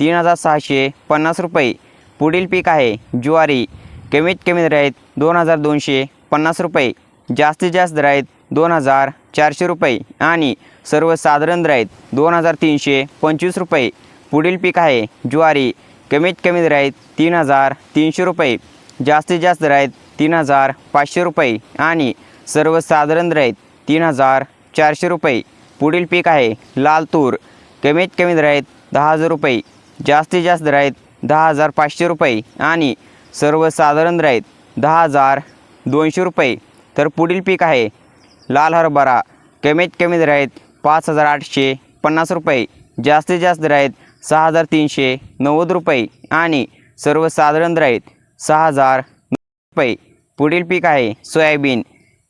तीन हजार सहाशे पन्नास रुपये. पुढील पीक आहे ज्वारी. कमीत कमी दर आहेत दोन हजार दोनशे पन्नास रुपये. जास्तीत जास्त दर आहेत दोन हजार चारशे रुपये. आणि सर्वसाधारण दर आहेत दोन हजार तीनशे पंचवीस रुपये. पुढील पीक आहे ज्वारी. कमीत कमी दर आहेत तीन हजार तीनशे रुपये. जास्तीत जास्त दर आहेत तीन हजार पाचशे रुपये. आणि सर्वसाधारण दर आहेत तीन हजार चारशे रुपये. पुढील पीक आहे लाल तूर. कमीत कमी दर आहेत दहा हजार रुपये. जास्तीत जास्त राहीत दहा हजार पाचशे रुपये आणि सर्वसाधारण राहीत आहेत दहा हजार दोनशे रुपये. तर पुढील पीक आहे लाल हरभरा. कमीत कमी राहीत पाच हजार आठशे पन्नास रुपये. जास्तीत जास्त राहीत सहा हजार तीनशे नव्वद रुपये आणि सर्वसाधारण राहीत आहेत सहा हजार रुपये. पुढील पीक आहे सोयाबीन.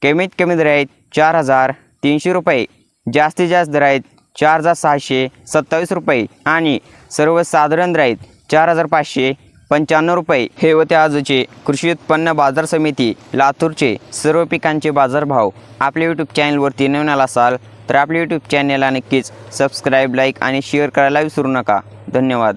कमीत कमी राहीत आहेत चार हजार तीनशे रुपये. जास्तीत जास्त राहीत आहेत चार हजार सहाशे सत्तावीस रुपये आणि सर्वसाधारण राईत चार हजार पाचशे पंच्याण्णव रुपये. हे होते आजचे कृषी उत्पन्न बाजार समिती लातूरचे सर्व पिकांचे बाजारभाव. आपल्या यूट्यूब चॅनलवरती नवीन आला असाल तर आपल्या यूट्यूब चॅनलला नक्कीच सबस्क्राईब लाईक आणि शेअर करायला विसरू नका. धन्यवाद.